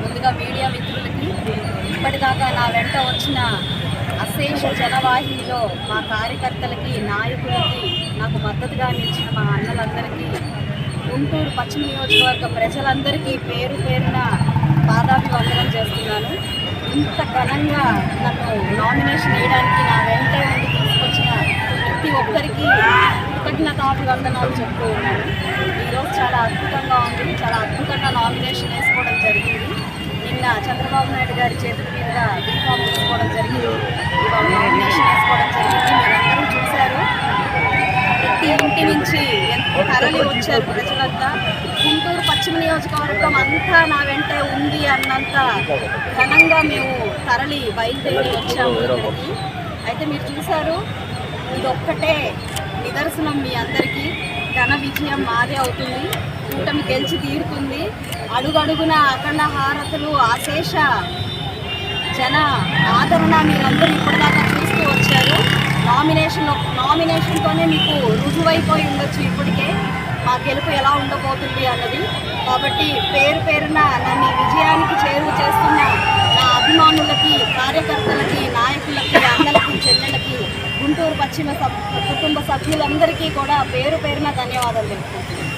ముందుగా మీడియా మిత్రులకి ఇప్పటిదాకా నా వెంట వచ్చిన అశేష జనవాహినిలో మా కార్యకర్తలకి నాయకులకి నాకు మద్దతుగా నిలిచిన మా అన్నలందరికీ గుంటూరు పశ్చిమ నియోజకవర్గ ప్రజలందరికీ పేరు పేరున పాదాభివందనం చేస్తున్నాను. ఇంత ఘనంగా నన్ను నామినేషన్ వేయడానికి నా వెంటే ఉండి తీసుకొచ్చిన ప్రతి ఒక్కరికి కృతజ్ఞతాభివందనాలు చెప్తూ ఉన్నాను. ఈరోజు చాలా అద్భుతంగా ఉంది. చాలా అద్భుతంగా నామినేషన్ వేసుకోవడం జరిగింది నిన్న చంద్రబాబు నాయుడు గారి చేతుల మీదుగా యూనిఫామ్ తీసుకోవడం జరిగింది. ఇవాళ నామినేషన్ వేసుకోవడం జరిగింది. మీరందరూ చూశారు. ప్రతి ఇంటి నుంచి ఎంత తరలి వచ్చారు ప్రజలంతా. గుంటూరు పశ్చిమ నియోజకవర్గం అంతా నా వెంటే ఉంది అన్నంత ఘనంగా మేము తరలి బయలుదేరి వచ్చాము ఇక్కడికి. అయితే మీరు చూశారు ఇది ఒక్కటే నిదర్శనం మీ అందరికీ. ఘన విజయం మాదే అవుతుంది. కూటమి గెలిచి తీరుతుంది. అడుగడుగున అఖండ హారతులు అశేష జన ఆదరణ మీరందరూ ఇప్పటిదాకా చూస్తూ వచ్చారు. నామినేషన్ నామినేషన్తోనే మీకు రుజువైపోయి ఉండొచ్చు ఇప్పటికే. మా గెలుపు ఎలా ఉండబోతుంది అన్నది. కాబట్టి పేరు పేరున నన్ను విజయానికి చేరువ చేస్తున్న నా అభిమానులకి కార్యకర్తలకి నాయకులకి అన్నలకి చెల్లెలకి గుంటూరు పశ్చిమ సబ్ కుటుంబ సభ్యులందరికీ కూడా పేరు పేరున ధన్యవాదాలు తెలుపుకుంటున్నాను.